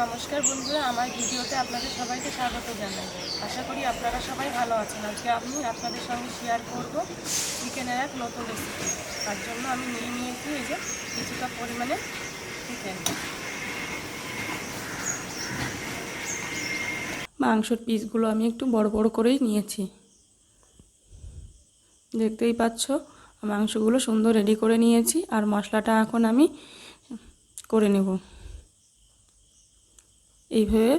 নমস্কার বন্ধুরা, আমার ভিডিওতে আপনাদের সবাইকে স্বাগত জানাই। আশা করি আপনারা সবাই ভালো আছেন। আজকে আমি আপনাদের সঙ্গে শেয়ার করব চিকেনের এক নতুন রেসিপি তার জন্য আমি নিয়ে নিয়েছি এই যে কিছুটা পরিমাণে চিকেন মাংসর পিসগুলো আমি একটু বড় বড় করেই নিয়েছি। দেখতেই পাচ্ছ, মাংসগুলো সুন্দর রেডি করে নিয়েছি। আর মশলাটা এখন আমি করে নেব। এইভাবে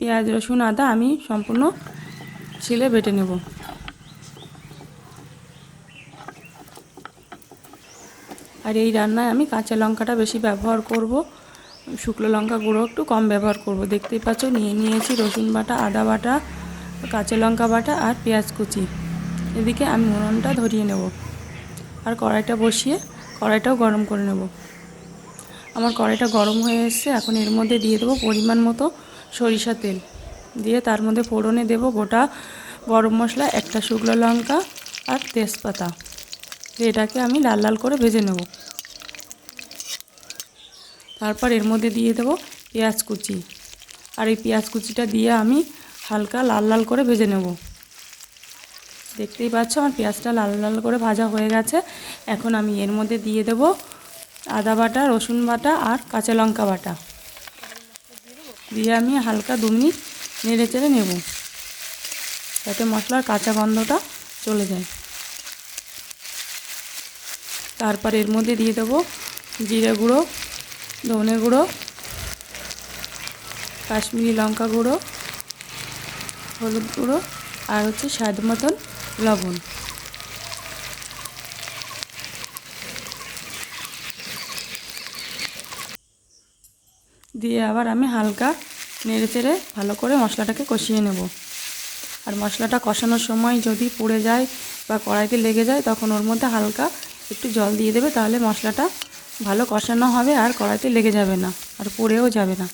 পেঁয়াজ, রসুন, আদা আমি সম্পূর্ণ ছিলে বেটে নেব। আর এই রান্নায় আমি কাঁচা লঙ্কাটা বেশি ব্যবহার করব। শুকনো লঙ্কা গুঁড়ো একটু কম ব্যবহার করব। দেখতেই পাচ্ছ, নিয়ে নিয়েছি রসুন বাটা, আদা বাটা, কাঁচা লঙ্কা বাটা আর পেঁয়াজ কুচি। এদিকে আমি উনুনটা ধরিয়ে নেব। আর কড়াইটা বসিয়ে কড়াইটাও গরম করে নেব। আমার কড়াইটা গরম হয়ে এসছে, এখন এর মধ্যে দিয়ে দেবো পরিমাণ মতো সরিষা তেল। দিয়ে তার মধ্যে ফোড়নে দেব গোটা গরম মশলা, একটা শুকনো লঙ্কা আর তেজপাতা। এটাকে আমি লাল লাল করে ভেজে নেব। তারপর এর মধ্যে দিয়ে দেবো পেঁয়াজ কুচি। আর এই পেঁয়াজ কুচিটা দিয়ে আমি হালকা লাল লাল করে ভেজে নেব। দেখতেই পাচ্ছ আমার পেঁয়াজটা লাল লাল করে ভাজা হয়ে গেছে। এখন আমি এর মধ্যে দিয়ে দেব আদা বাটা, রসুন বাটা আর কাঁচা লঙ্কা বাটা। দিয়ে আমি হালকা দু মিনিট নেড়ে চেড়ে নেব, যাতে মশলার কাঁচা গন্ধটা চলে যায়। তারপর এর মধ্যে দিয়ে দেবো জিরে গুঁড়ো, ধনে গুঁড়ো, কাশ্মীরি লঙ্কা গুঁড়ো, হলুদ গুঁড়ো আর হচ্ছে স্বাদ মতন লবণ। দিয়ে আবার আমি হালকা নেড়ে চেড়ে ভালো করে মশলাটাকে কষিয়ে নেব। আর মশলাটা কষানোর সময় যদি পুড়ে যায় বা কড়াইতে লেগে যায়, তখন ওর মধ্যে হালকা একটু জল দিয়ে দেবে, তাহলে মশলাটা ভালো কষানো হবে আর কড়াইতে লেগে যাবে না আর পুড়েও যাবে না।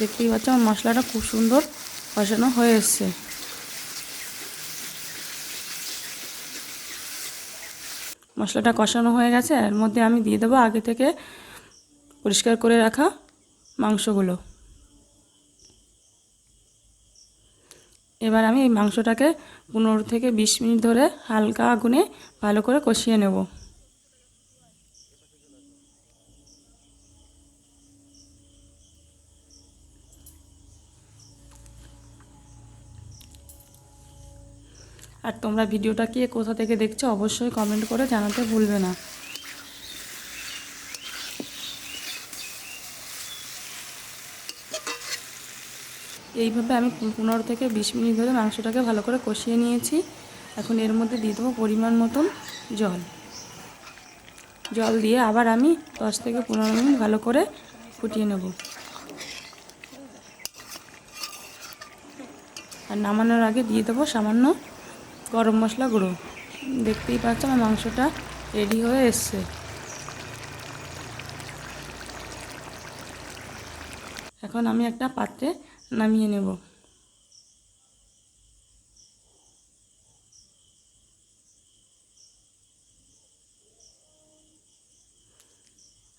দেখতেই পাচ্ছ আমার মশলাটা খুব সুন্দর কষানো হয়ে এসছে। মশলাটা কষানো হয়ে গেছে, এর মধ্যে আমি দিয়ে দেবো আগে থেকে পরিষ্কার করে রাখা মাংসগুলো। এবার আমি এই মাংসটাকে পনেরো থেকে বিশ মিনিট ধরে হালকা আগুনে ভালো করে কষিয়ে নেব। আর তোমরা ভিডিওটা কে কোথা থেকে দেখছ অবশ্যই কমেন্ট করে জানাতে ভুলবে না। এইভাবে আমি পনেরো থেকে বিশ মিনিট ধরে মাংসটাকে ভালো করে কষিয়ে নিয়েছি। এখন এর মধ্যে দিয়ে দেবো পরিমাণ মতন জল। জল দিয়ে আবার আমি দশ থেকে পনেরো মিনিট ভালো করে ফুটিয়ে নেব। আর নামানোর আগে দিয়ে দেবো সামান্য গরম মশলা গুঁড়ো। দেখতেই পাচ্ছ আমার মাংসটা রেডি হয়ে এসছে। এখন আমি একটা পাত্রে নামিয়ে নেব।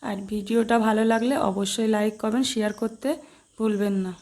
আর ভিডিওটা ভালো লাগলে অবশ্যই লাইক করবেন শেয়ার করতে ভুলবেন না।